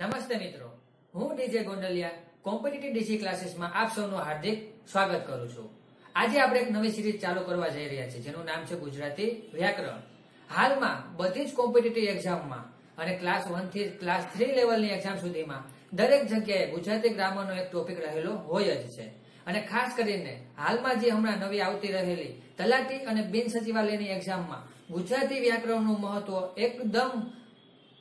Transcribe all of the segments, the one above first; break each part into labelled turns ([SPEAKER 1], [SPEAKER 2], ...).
[SPEAKER 1] નમસ્તે મિત્રો. હું ડીજે ગોંડલિયા, કોમ્પિટિટિવ ડીસી ક્લાસીસમાં આપ સૌનું હાર્દિક સ્વાગત કરું છું. આજે આપણે એક નવી સિરીઝ ચાલુ કરવા જઈ રહ્યા છીએ, જેનું નામ છે ગુજરાતી વ્યાકરણ. હાલમાં બધી જ કોમ્પિટિટિવ એક્ઝામમાં અને ક્લાસ વનથી ક્લાસ થ્રી લેવલની એક્ઝામ સુધીમાં દરેક જગ્યાએ ગુજરાતી ગ્રામરનો એક ટોપિક રહેલો હોય જ છે. અને ખાસ કરીને હાલમાં જે હમણાં નવી આવતી રહેલી તલાટી અને બિન સચિવાલયની એક્ઝામમાં ગુજરાતી વ્યાકરણનું મહત્વ એકદમ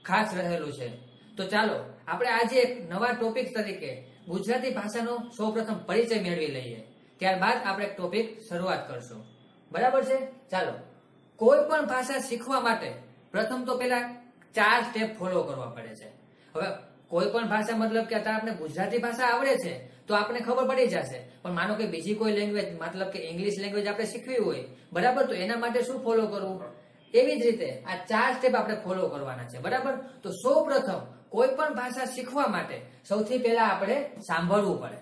[SPEAKER 1] ખાસ રહેલું છે. તો ચાલો, આપણે આજે એક નવા ટોપિક તરીકે ગુજરાતી ભાષાનો સૌપ્રથમ પરિચય મેળવી લઈએ. ત્યારબાદ આપણે ટોપિક શરૂઆત કરશું. બરાબર છે? ચાલો. કોઈ પણ ભાષા શીખવા માટે પ્રથમ તો પેલા ચાર સ્ટેપ ફોલો કરવા પડે છે. હવે, કોઈ પણ ભાષા મતલબ કે અત્યારે આપણે ગુજરાતી ભાષા આવડે છે, તો આપણે ખબર પડી જશે. પણ માનો કે બીજી કોઈ લેંગ્વેજ મતલબ કે ઇંગ્લિશ લેંગ્વેજ આપણે શીખવી હોય, બરાબર? તો એના માટે શું ફોલો કરવું? એવી જ રીતે આ ચાર સ્ટેપ આપણે ફોલો કરવાના છે, બરાબર? તો સૌ પ્રથમ કોઈ પણ ભાષા શીખવા માટે સૌથી પહેલા આપણે સાંભળવું પડે.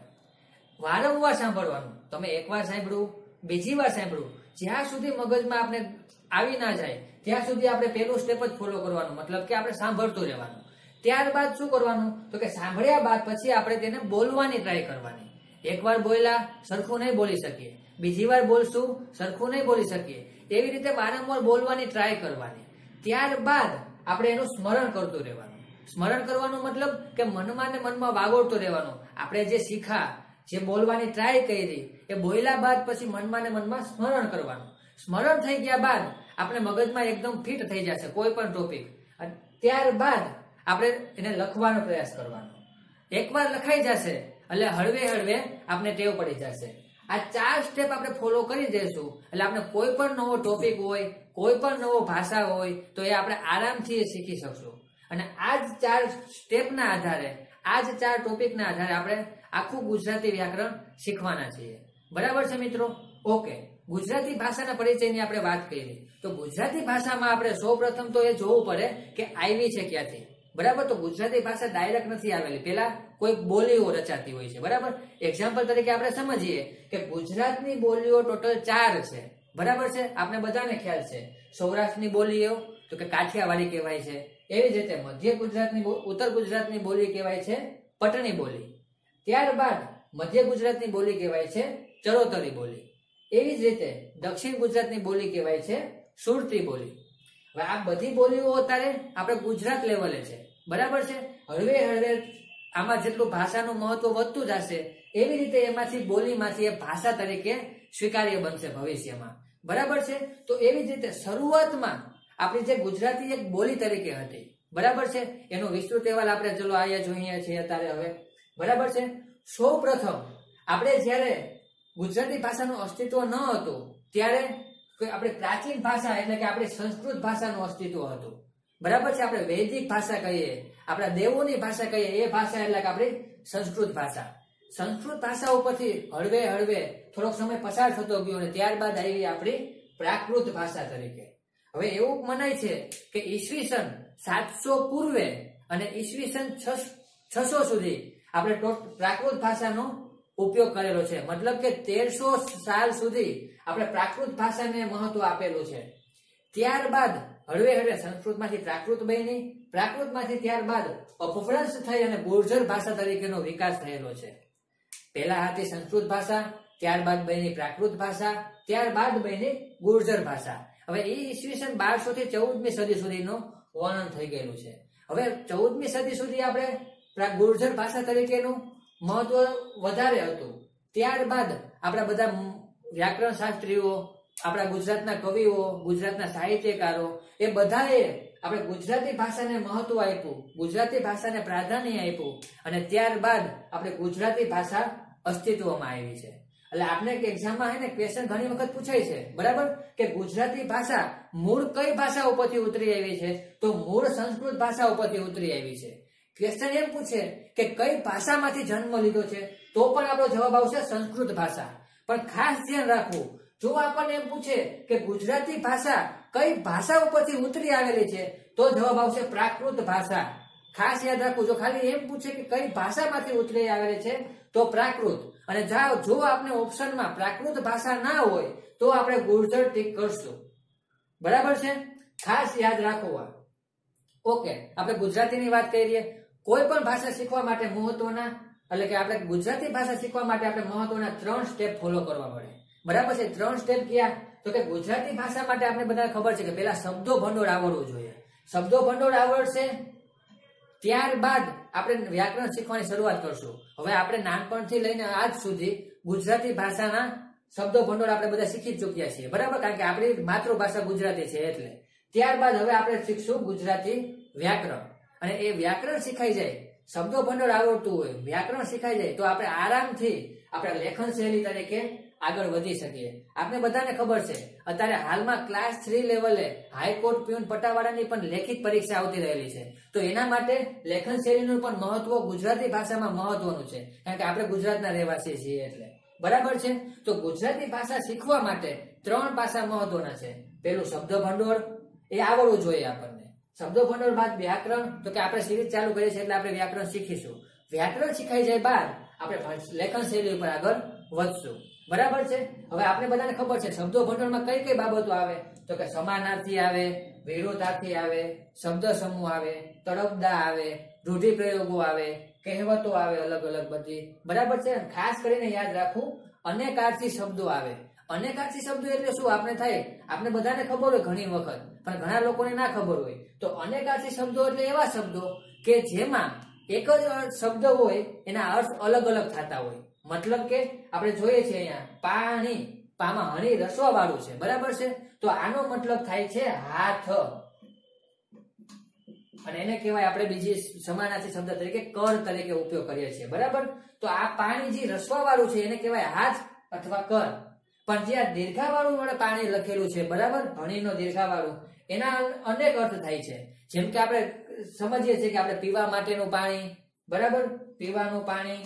[SPEAKER 1] વારંવાર સાંભળવાનું. તમે એકવાર સાંભળવું બીજી વાર સાંભળવું જ્યાં સુધી મગજમાં આપણે આવી ના જાય, ત્યાં સુધી આપણે પહેલું સ્ટેપ જ ફોલો કરવાનું. મતલબ કે આપણે સાંભળતું રહેવાનું. ત્યારબાદ શું કરવાનું? તો કે સાંભળ્યા બાદ પછી આપણે તેને બોલવાની ટ્રાય કરવાની. એકવાર બોલ્યા, સરખું નહીં બોલી શકીએ. બીજી વાર બોલશું, સરખું નહીં બોલી શકીએ. એવી રીતે વારંવાર બોલવાની ટ્રાય કરવાની. ત્યારબાદ આપણે એનું સ્મરણ કરતું રહેવાનું. સ્મરણ કરવાનું મતલબ કે મનમાં ને મનમાં વાગોળતું રહેવાનું. આપણે જે શીખા, જે બોલવાની ટ્રાય કરી, એ બોલ્યા બાદ પછી મનમાં ને મનમાં સ્મરણ કરવાનું. સ્મરણ થઈ ગયા બાદ આપણે મગજમાં એકદમ ફિટ થઈ જશે કોઈ પણ ટોપિક ત્યારબાદ આપણે એને લખવાનો પ્રયાસ કરવાનો. એકવાર લખાઈ જશે, એટલે હળવે હળવે આપણે ટેવ પડી જશે. આ ચાર સ્ટેપ આપણે ફોલો કરી દઈશું એટલે આપણે કોઈ પણ નવો ટોપિક હોય, કોઈ પણ નવો ભાષા હોય, તો એ આપણે આરામથી શીખી શકશું. અને આ જ ચાર સ્ટેપના આધારે આ જ ચાર ટોપિકના આધારે આપણે આખું ગુજરાતી વ્યાકરણ શીખવાના છીએ. બરાબર છે મિત્રો? ઓકે. ગુજરાતી ભાષાના પરિચયની આપણે વાત કરી. તો ગુજરાતી ભાષામાં આપણે સૌ તો એ જોવું પડે કે આવી છે ક્યાંથી? બરાબર, તો ગુજરાતી ભાષા ડાયરેક્ટ નથી આવેલી. પેલા કોઈ બોલીઓ રચાતી હોય છે, બરાબર? એક્ઝામ્પલ તરીકે આપણે સમજીએ કે ગુજરાતની બોલીઓ ટોટલ ચાર છે, બરાબર છે? આપણે બધાને ખ્યાલ છે. સૌરાષ્ટ્રની બોલીઓ, તો કે કાઠિયાવાડી કહેવાય છે. એવી જ રીતે મધ્ય ગુજરાતની ઉત્તર ગુજરાતની બોલી કહેવાય છે પટણી બોલી. ત્યારબાદ મધ્ય ગુજરાતની બોલી કહેવાય છે ચરોતરી બોલી. એવી જ રીતે દક્ષિણ ગુજરાતની બોલી કહેવાય છે સુરતી બોલી. હવે આ બધી બોલીઓ અત્યારે આપણે ગુજરાત લેવલે છે. બરાબર છે? હળવે હળવે આમાં જેટલું ભાષાનું મહત્વ વધતું જશે, એવી રીતે એમાંથી બોલીમાંથી એ ભાષા તરીકે સ્વીકાર્ય બનશે ભવિષ્યમાં. બરાબર છે? તો એવી જ રીતે શરૂઆતમાં આપણી જે ગુજરાતી એક બોલી તરીકે હતી. બરાબર છે? એનો વિસ્તૃત અહેવાલ આપણે ચલો અહીંયા જોઈએ છીએ અત્યારે હવે. બરાબર છે? સૌ પ્રથમ આપણે જ્યારે ગુજરાતી ભાષાનું અસ્તિત્વ ન હતું, ત્યારે આપણે પ્રાચીન ભાષા એટલે કે આપણી સંસ્કૃત ભાષાનું અસ્તિત્વ હતું. બરાબર છે? આપણે વૈદિક ભાષા કહીએ, આપણા દેવોની ભાષા કહીએ, એ ભાષા એટલે કે આપણી સંસ્કૃત ભાષા. સંસ્કૃત ભાષા ઉપરથી હળવે હળવે થોડોક સમય પસાર થતો ગયો અને ત્યારબાદ આવી આપણી પ્રાકૃત ભાષા તરીકે. હવે એવું મનાય છે કે ઈસવીસન સાતસો પૂર્વે અને ઈસવીસન છસો સુધી આપણે પ્રાકૃત ભાષાનો ઉપયોગ કરેલો છે. મતલબ કે તેરસો સાલ સુધી આપણે પ્રાકૃત ભાષાને મહત્વ આપેલું છે. ત્યારબાદ હળવે હળવે સંસ્કૃતમાંથી પ્રાકૃત બની, પ્રાકૃતમાંથી ત્યારબાદ અપભ્રંશ થઈ અને ગુર્જર ભાષા તરીકેનો વિકાસ થયેલો છે. પહેલા હતી સંસ્કૃત ભાષા, ત્યારબાદ બની પ્રાકૃત ભાષા, ત્યારબાદ બની ગુર્જર ભાષા. હવે એ ઈસવીસન બારસો થી ચૌદમી સદી સુધીનું વર્ણન થઈ ગયેલું છે. હવે ચૌદમી સદી સુધી આપણે ગુર્જર ભાષા તરીકેનું મહત્વ વધારે હતું. ત્યારબાદ આપણા બધા વ્યાકરણ શાસ્ત્રીઓ, આપણા ગુજરાતના કવિઓ, ગુજરાતના સાહિત્યકારો, એ બધાએ આપણે ગુજરાતી ભાષાને મહત્વ આપ્યું, ગુજરાતી ભાષાને પ્રાધાન્ય આપ્યું અને ત્યારબાદ આપણે ગુજરાતી ભાષા અસ્તિત્વમાં આવી છે. એટલે આપણે એક્ઝામમાં હે ને ક્વેશ્ચન ઘણી વખત પૂછાય છે. બરાબર? કે ગુજરાતી ભાષા મૂળ કઈ ભાષા ઉપરથી ઉતરી આવી છે? તો મૂળ સંસ્કૃત ભાષા ઉપરથી ઉતરી આવી છે. ક્વેશ્ચન એમ પૂછે કે કઈ ભાષામાંથી જન્મ લીધો છે, તો પણ આપણો જવાબ આવશે સંસ્કૃત ભાષા. પણ ખાસ ધ્યાન રાખવું જો આપણને એમ પૂછે કે ગુજરાતી ભાષા કઈ ભાષા ઉપરથી ઉતરી આવેલી છે, તો જવાબ આવશે પ્રાકૃત ભાષા. ખાસ યાદ રાખવું જો ખાલી એમ પૂછે કે કઈ ભાષામાંથી ઉતરી આવેલી છે, તો પ્રાકૃત. અને જો આપણે ઓપ્શનમાં પ્રાકૃત ભાષા ના હોય, તો આપણે ગુર્જર ટીક કરશું. બરાબર છે? ખાસ યાદ રાખો ઓકે, આપણે ગુજરાતીની વાત કરીએ. કોઈ પણ ભાષા શીખવા માટે મહત્વના, એટલે કે આપણે ગુજરાતી ભાષા શીખવા માટે આપણે મહત્વના ત્રણ સ્ટેપ ફોલો કરવા પડે. બરાબર છે? ત્રણ સ્ટેપ કયા? તો કે ગુજરાતી ભાષા માટે આપણે બધાને ખબર છે કે પેલા શબ્દો ભંડોળ આવડવું જોઈએ. શબ્દો ભંડોળ આવડશે ત્યારબાદ આપણે વ્યાકરણ શીખવાની શરૂઆત કરશું. હવે આપણે નાનપણથી લઈને આજ સુધી ગુજરાતી ભાષાના શબ્દો ભંડોળ આપણે બધા શીખી ચૂક્યા છીએ. બરાબર? કારણ કે આપણી માતૃભાષા ગુજરાતી છે એટલે. ત્યારબાદ હવે આપણે શીખશું ગુજરાતી વ્યાકરણ. અને એ વ્યાકરણ શીખાઈ જાય. શબ્દો ભંડોળ આવડતું હોય, વ્યાકરણ શીખાઈ જાય, તો આપણે આરામથી આપણે લેખન શૈલી તરીકે આગળ વધી શકીએ. આપણે બધાને ખબર છે, અત્યારે હાલમાં ક્લાસ થ્રી લેવલે હાઈકોર્ટ પ્યુન પટાવાળાની પણ લેખિત પરીક્ષા આવતી રહેલી છે. તો એના માટે લેખન શૈલીનું પણ મહત્વ ગુજરાતી ભાષામાં મહત્વનું છે. કારણ કે આપણે ગુજરાતના રહેવાસી છીએ એટલે. બરાબર છે? તો ગુજરાતી ભાષા શીખવા માટે ત્રણ પાસા મહત્વના છે. પેલું શબ્દ ભંડોળ, એ આવડવું જોઈએ આપણને. શબ્દો ભંડોળ બાદ વ્યાકરણ, તો કે આપણે સિરીઝ ચાલુ કરીએ છીએ એટલે આપણે વ્યાકરણ શીખીશું. વ્યાકરણ શીખાઈ જાય બાદ આપણે લેખન શૈલી ઉપર આગળ વધશું. બરાબર છે? હવે આપણે બધાને ખબર છે, શબ્દો ભંડોળમાં કઈ કઈ બાબતો આવે? તો કે સમાનાર્થી આવે, વિરોધાર્થી આવે, શબ્દ સમૂહ આવે તડપદા આવે, રૂઢિપ્રયોગો આવે, કહેવતો આવે, અલગ અલગ બધી. બરાબર છે? ખાસ કરીને યાદ રાખવું, અનેકાર્થી શબ્દો આવે. અનેકાર્થી શબ્દો એટલે શું આપણે થાય? આપણે બધાને ખબર હોય ઘણી વખત, પણ ઘણા લોકોને ના ખબર હોય. તો અનેકાર્થી શબ્દો એટલે એવા શબ્દો કે જેમાં એક જ શબ્દ હોય, એના અર્થ અલગ અલગ થતા હોય. મતલબ કે આપણે જોઈએ છીએ અહીંયા, પાણી, પામાં હણી રસવા વાળું છે. બરાબર છે? તો આનો મતલબ થાય છે હાથ. અને એને કહેવાય આપણે બીજી સમાનાર્થી શબ્દ તરીકે કર તરીકે ઉપયોગ કરીએ છીએ. બરાબર? તો આ પાણી જે રસવા વાળું છે, એને કહેવાય હાથ અથવા કર. પણ જે આ દીર્ઘાવાળું વડે પાણી લખેલું છે, બરાબર? હણીનો દીર્ઘાવાળું. એના અનેક અર્થ થાય છે. જેમ કે આપણે સમજીએ છીએ કે આપણે પીવા માટેનું પાણી, બરાબર? પીવાનું પાણી.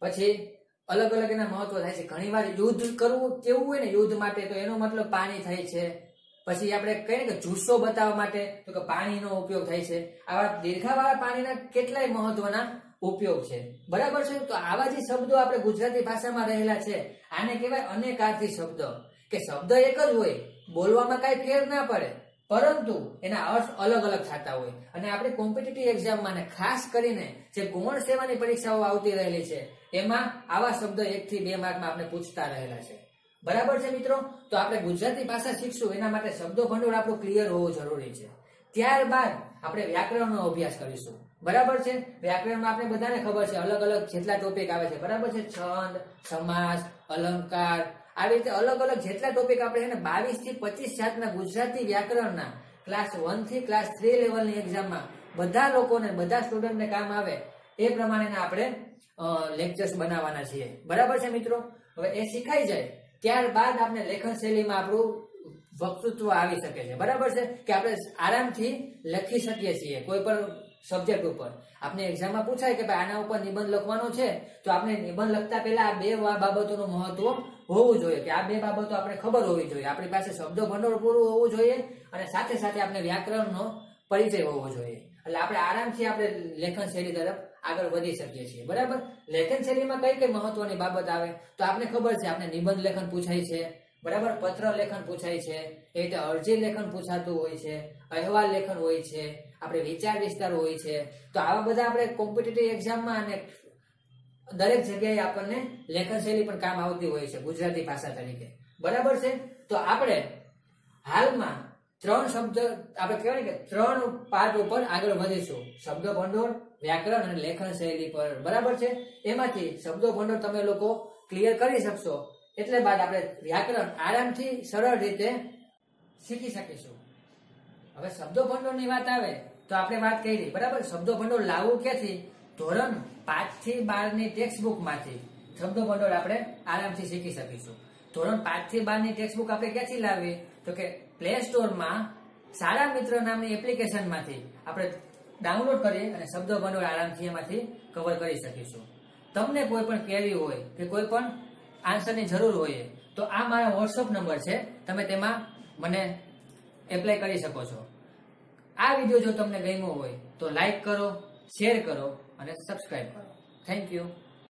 [SPEAKER 1] પછી અલગ અલગ એના મહત્વ થાય છે. ઘણી વાર યુદ્ધ કરવું કેવું હોય ને, યુદ્ધ માટે, તો એનો મતલબ પાણી થાય છે. પછી આપણે કહીએ કે જુસ્સો બતાવવા માટે, તો કે પાણીનો ઉપયોગ થાય છે. આવા દીર્ઘાવાળા પાણીના કેટલાય મહત્વના ઉપયોગ છે. બરાબર છે? તો આવા જે શબ્દો આપણે ગુજરાતી ભાષામાં રહેલા છે, આને કહેવાય અનેકાર્થી શબ્દ. કે શબ્દ એક જ હોય, બોલવામાં કાંઈ ફેર ના પડે, પરંતુ એના અર્થ અલગ અલગ થતા હોય. અને આપણે કોમ્પિટિટિવ એક્ઝામમાં ખાસ કરીને જે ગૌણ સેવાની પરીક્ષાઓ આવતી રહેલી છે, એમાં આવા શબ્દ એક થી બે માર્કમાં આપણે પૂછતા રહેલા છે. બરાબર છે મિત્રો? તો આપણે ગુજરાતી ભાષા શીખશું, એના માટે શબ્દો ભંડોળ આપણું ક્લિયર હોવું જરૂરી છે. ત્યારબાદ આપણે વ્યાકરણનો અભ્યાસ કરીશું. બરાબર છે? વ્યાકરણમાં આપણે બધાને ખબર છે, અલગ અલગ જેટલા ટોપિક આવે છે. બરાબર છે? છંદ, સમાસ, અલંકાર, આવી રીતે અલગ અલગ જેટલા ટોપિક આપણે છે ને બાવીસથી પચીસ જાતના ગુજરાતી વ્યાકરણના ક્લાસ વનથી ક્લાસ થ્રી લેવલની એક્ઝામમાં બધા લોકોને, બધા સ્ટુડન્ટને કામ આવે એ પ્રમાણેના આપણે લેક્ચર્સ બનાવવાના છીએ. બરાબર છે મિત્રો? હવે એ શીખાઈ જાય, ત્યારબાદ આપણે લેખન શૈલીમાં આપણું વક્તૃત્વ આવી શકે છે. બરાબર છે? કે આપણે આરામથી લખી શકીએ છીએ. કોઈ પણ સબ્જેક્ટ ઉપર. આપણે એક્ઝામમાં પૂછાય કે ભાઈ આના ઉપર નિબંધ લખવાનો છે, તો આપણે નિબંધ લખતા પહેલા આ બે બાબતોનું મહત્વ હોવું જોઈએ. કે આ બે બાબતો આપણે ખબર હોવી જોઈએ. આપણી પાસે શબ્દો ભંડોળ પૂરું હોવું જોઈએ અને સાથે સાથે આપણે વ્યાકરણનો પરિચય હોવો જોઈએ. એટલે આપણે આરામથી આપણે લેખન શૈલી તરફ આગળ વધી શકીએ છીએ. બરાબર? લેખન શૈલીમાં કઈ કઈ મહત્વની બાબત આવે? તો આપણે ખબર છે આપણે નિબંધ લેખન પૂછાય છે. બરાબર? પત્ર લેખન પૂછાય છે. એ રીતે અરજી લેખન પૂછાતું હોય છે. અહેવાલ લેખન હોય છે. આપણે વિચાર વિસ્તાર હોય છે, તો આવા બધા આપણે કોમ્પિટિટિવ એક્ઝામમાં અને દરેક જગ્યાએ આપણને લેખન શૈલી પણ કામ આવતી હોય છે, ગુજરાતી ભાષા તરીકે. બરાબર છે? તો આપણે હાલમાં ત્રણ શબ્દ, આપણે કહેવાય કે ત્રણ પાઠ ઉપર આગળ વધીશું. શબ્દ ભંડોળ, વ્યાકરણ અને લેખન શૈલી પર. બરાબર છે? એમાંથી શબ્દો ભંડોળ તમે લોકો ક્લિયર કરી શકશો. એટલે બાદ આપણે વ્યાકરણ આરામથી સરળ રીતે શીખી શકીશું. હવે શબ્દો ભંડોળની વાત આવે તો આપણે વાત કરી. બરાબર? શબ્દો ભંડોળ લાવવું ક્યાંથી? ધોરણ પાંચથી બારની ટેક્સ્ટમાંથી શબ્દો ભંડોળ આપણે આરામથી શીખી શકીશું. ધોરણ પાંચથી બારની ટેક્સ્ટ આપણે ક્યાંથી લાવીએ તો કે પ્લે સ્ટોરમાં સારા મિત્ર નામની એપ્લિકેશનમાંથી આપણે ડાઉનલોડ કરી અને શબ્દો ભંડોળ આરામથી એમાંથી કવર કરી શકીશું. તમને કોઈ પણ ક્વેરી હોય કે કોઈ પણ આન્સરની જરૂર હોય, તો આ મારા વોટ્સઅપ નંબર છે. તમે તેમાં મને એપ્લાય કરી શકો છો. આ વીડિયો જો તમને ગમ્યો હોય તો લાઈક કરો, શેર કરો અને સબસ્ક્રાઈબ કરો. Thank you